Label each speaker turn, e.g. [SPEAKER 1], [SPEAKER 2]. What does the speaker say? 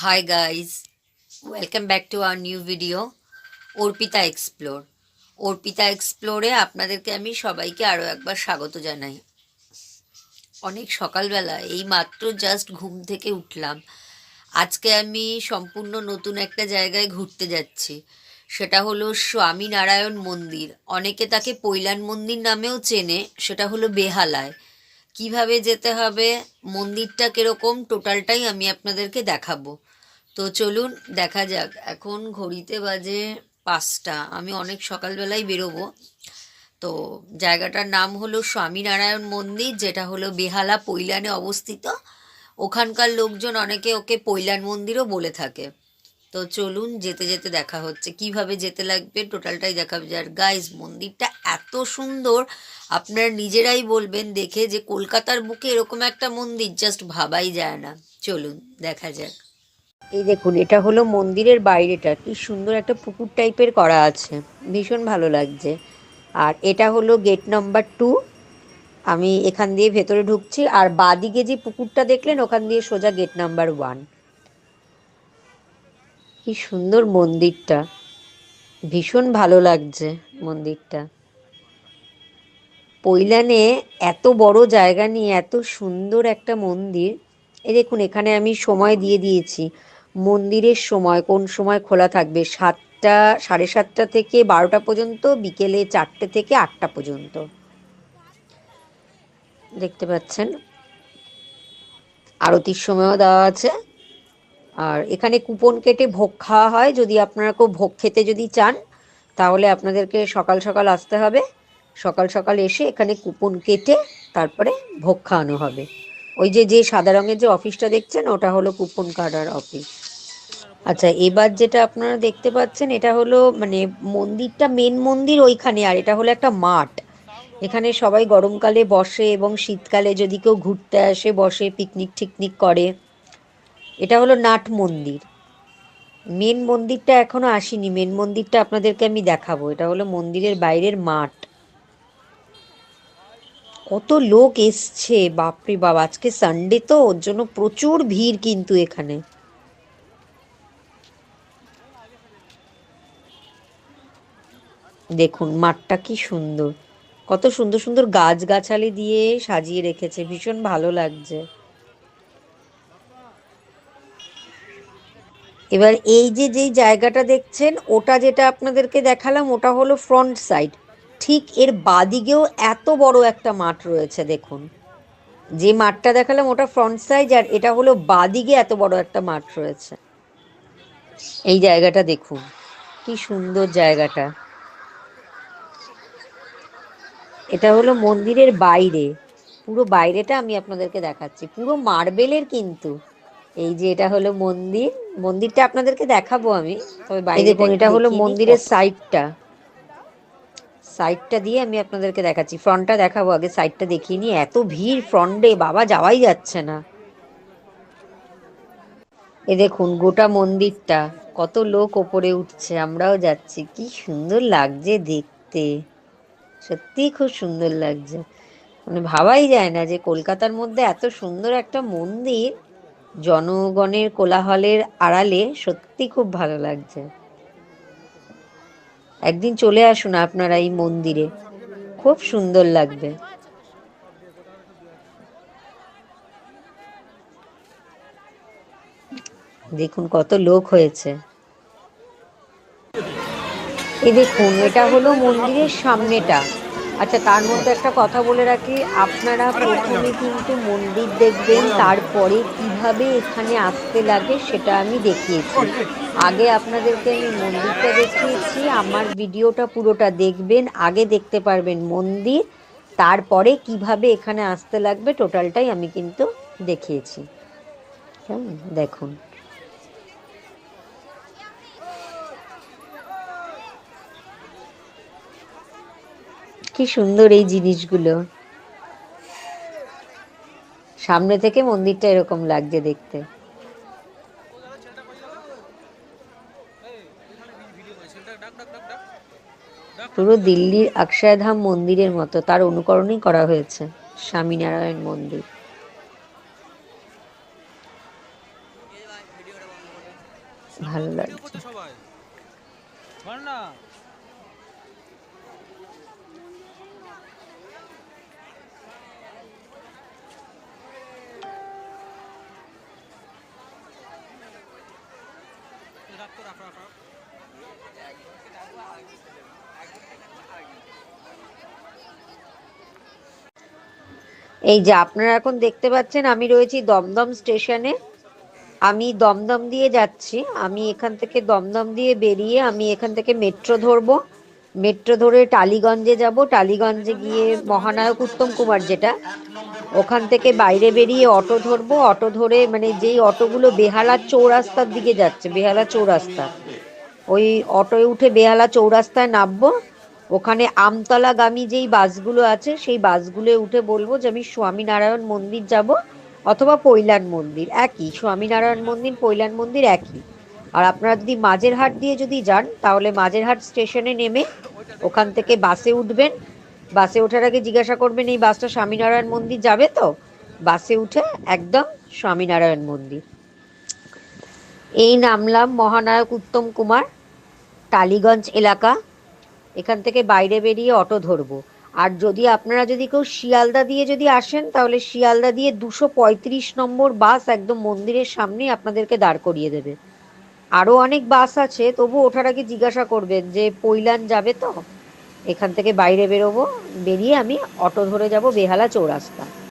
[SPEAKER 1] Hi guys, welcome back to our new video Arpita explore Arpita এক্সপ্লোরে আপনাদেরকে আমি সবাইকে আরও একবার স্বাগত জানাই। অনেক সকালবেলা এই মাত্র জাস্ট ঘুম থেকে উঠলাম। আজকে আমি সম্পূর্ণ নতুন একটা জায়গায় ঘুরতে যাচ্ছি। সেটা হলো স্বামীনারায়ণ মন্দির। অনেকে তাকে পৈলান মন্দির নামেও চেনে সেটা হলো বেহালায়। কীভাবে যেতে হবে মন্দিরটা কীরকম টোটালটাই আমি আপনাদেরকে দেখাবো। তো চলুন দেখা যাক। এখন ঘড়িতে বাজে পাঁচটা। আমি অনেক সকালবেলায় বেরোবো। তো জায়গাটার নাম হলো স্বামীনারায়ণ মন্দির, যেটা হলো বেহালা পৈলানে অবস্থিত। ওখানকার লোকজন অনেকে ওকে পৈলান মন্দিরও বলে থাকে। তো চলুন যেতে যেতে দেখা হচ্ছে। কীভাবে যেতে লাগবে টোটালটাই দেখাবে। আর গাইজ মন্দিরটা এত সুন্দর, আপনারা নিজেরাই বলবেন দেখে যে কলকাতার বুকে এরকম একটা মন্দির জাস্ট ভাবাই যায় না। চলুন দেখা যাক। এই দেখুন, এটা হলো মন্দিরের বাইরেটা। কি সুন্দর একটা পুকুর টাইপের করা আছে। ভীষণ ভালো লাগছে। আর এটা হলো গেট নাম্বার টু। আমি এখান দিয়ে ভেতরে ঢুকছি। আর বাদিকে যে পুকুরটা দেখলেন, ওখান দিয়ে সোজা গেট নাম্বার ওয়ান। কি সুন্দর মন্দিরটা। ভীষণ ভালো লাগছে মন্দিরটা। পৈলানে এত বড় জায়গা নিয়ে এত সুন্দর একটা মন্দির। এই দেখুন, এখানে আমি সময় দিয়ে দিয়েছি। মন্দিরের সময়, কোন সময় খোলা থাকবে? সাতটা, সাড়ে সাতটা থেকে বারোটা পর্যন্ত, বিকেলে চারটে থেকে আটটা পর্যন্ত? দেখতে পাচ্ছেন। আরতির সময়ও দেওয়া আছে। আর এখানে কুপন কেটে ভোগ খাওয়া হয়। যদি আপনারা কেউ ভোগ খেতে যদি চান, তাহলে আপনাদেরকে সকাল সকাল আসতে হবে। সকাল সকাল এসে এখানে কুপন কেটে তারপরে ভোগ খাওয়ানো হবে। ওই যে যে সাদা রঙের যে অফিসটা দেখছেন, ওটা হলো কুপন কাটার অফিস আচ্ছা এবার যেটা আপনারা দেখতে পাচ্ছেন, এটা হলো মানে মন্দিরটা মেন মন্দির ওইখানে, আর এটা হলো একটা মাঠ। এখানে সবাই গরমকালে বসে এবং শীতকালে যদি কেউ ঘুরতে আসে, বসে পিকনিক টিকনিক করে। এটা হলো নাট মন্দির। মেন মন্দিরটা এখনও আসেনি। মেন মন্দিরটা আপনাদেরকে আমি দেখাবো। এটা হলো মন্দিরের বাইরের মাঠ। কত লোক এসছে, বাপরে বাবা আজকে সানডে তো, ওর জন্য প্রচুর ভিড় কিন্তু এখানে। দেখুন, মাঠটা কি সুন্দর। কত সুন্দর সুন্দর গাছগাছালি দিয়ে সাজিয়ে রেখেছে, ভীষণ ভালো লাগছে। এবার এই যে, যেই জায়গাটা দেখছেন, ওটা যেটা আপনাদেরকে দেখালাম, ওটা হলো ফ্রন্ট সাইড ঠিক এর বাদিকেও এত বড় একটা মাঠ রয়েছে দেখুন। যে মাঠটা দেখালাম ওটা ফ্রন্ট সাইজ আর এটা হলো বাদিকে এত বড় একটা মাঠ রয়েছে। এই জায়গাটা দেখুন কি সুন্দর জায়গাটা। এটা হলো মন্দিরের বাইরে। পুরো বাইরেটা আমি আপনাদেরকে দেখাচ্ছি। পুরো মার্বেলের কিন্তু। এই যে এটা হলো মন্দির। মন্দিরটা আপনাদেরকে দেখাবো আমি তবে বাইরে এটা হলো মন্দিরের সাইডটা সাইডটা দিয়ে আমি আপনাদেরকে দেখাচ্ছি। ফ্রন্টটা দেখাবো আগে সাইডটা দেখিয়ে নিয়ে। এত ভিড় ফ্রন্টে বাবা যাওয়াই যাচ্ছে না। এ দেখুন, গোটা মন্দিরটা, কত লোক ওপরে উঠছে, আমরাও যাচ্ছি। কি সুন্দর লাগছে দেখতে। সত্যি খুব সুন্দর লাগছে। মানে ভাবাই যায় না যে কলকাতার মধ্যে এত সুন্দর একটা মন্দির, জনগণের কোলাহলের আড়ালে সত্যি খুব ভালো লাগছে। একদিন চলে আসুন আপনারা এই মন্দিরে। খুব সুন্দর লাগবে। দেখুন কত লোক হয়েছে। এই দেখুন, এটা হলো মন্দিরের সামনেটা। আচ্ছা তার মধ্যে একটা কথা বলে রাখি। আপনারা প্রথমে কিন্তু মন্দির দেখবেন তারপরে কীভাবে এখানে আসতে লাগে সেটা আমি দেখিয়েছি। আগে আপনাদেরকে আমি মন্দিরটা দেখিয়েছি আমার ভিডিওটা পুরোটা দেখবেন আগে দেখতে পারবেন মন্দির তারপরে কীভাবে এখানে আসতে লাগবে টোটালটাই আমি কিন্তু দেখিয়েছি। কেমন? দেখুন। কি সুন্দর এই জিনিসগুলো। সামনে থেকে মন্দিরটা এরকম লাগছে দেখতে। পুরো দিল্লির অক্ষয়ধাম মন্দিরের মতো, তার অনুকরণই করা হয়েছে, স্বামীনারায়ণ মন্দির। ভালো লাগছে
[SPEAKER 2] করছে সবাই কর না রাখ রাখো রাখ।
[SPEAKER 1] এই যে আপনারা এখন দেখতে পাচ্ছেন, আমি রয়েছি দমদম স্টেশনে আমি দমদম দিয়ে যাচ্ছি আমি এখান থেকে দমদম দিয়ে বেরিয়ে আমি এখান থেকে মেট্রো ধরবো মেট্রো ধরে টালিগঞ্জে যাব। টালিগঞ্জে গিয়ে মহানায়ক উত্তম কুমার যেটা, ওখান থেকে বাইরে বেরিয়ে অটো ধরবো। অটো ধরে মানে যেই অটোগুলো বেহালা চৌরাস্তার দিকে যাচ্ছে, বেহালা চৌরাস্তা। ওই অটোয় উঠে বেহালা চৌরাস্তায় নামবো। ওখানে আমতলাগামী যেই বাসগুলো আছে, সেই বাসগুলো উঠে বলব যে, আমি স্বামীনারায়ণ মন্দির যাব, অথবা পৈলান মন্দির। একই, স্বামীনারায়ণ মন্দির, পৈলান মন্দির একই। আর আপনারা যদি মাঝেরহাট দিয়ে যদি যান, তাহলে মাঝেরহাট স্টেশনে নেমে ওখান থেকে বাসে উঠবেন। বাসে ওঠার আগে জিজ্ঞাসা করবেন, এই বাসটা স্বামীনারায়ণ মন্দির যাবে তো? বাসে উঠে একদম স্বামীনারায়ণ মন্দির। এই নামলাম মহানায়ক উত্তম কুমার, টালিগঞ্জ এলাকা। এখান থেকে বাইরে বেরিয়ে অটো ধরবো। আর যদি আপনারা যদি কেউ শিয়ালদা দিয়ে যদি আসেন, তাহলে শিয়ালদা দিয়ে দুশো পঁয়ত্রিশ নম্বর বাস একদম মন্দিরের সামনে আপনাদেরকে দাঁড় করিয়ে দেবে। আরও অনেক বাস আছে, তবু ওঠার আগে জিজ্ঞাসা করবেন যে পৈলান যাবে তো? এখান থেকে বাইরে বেরোবো, বেরিয়ে আমি অটো ধরে যাব বেহালা চৌরাস্তা।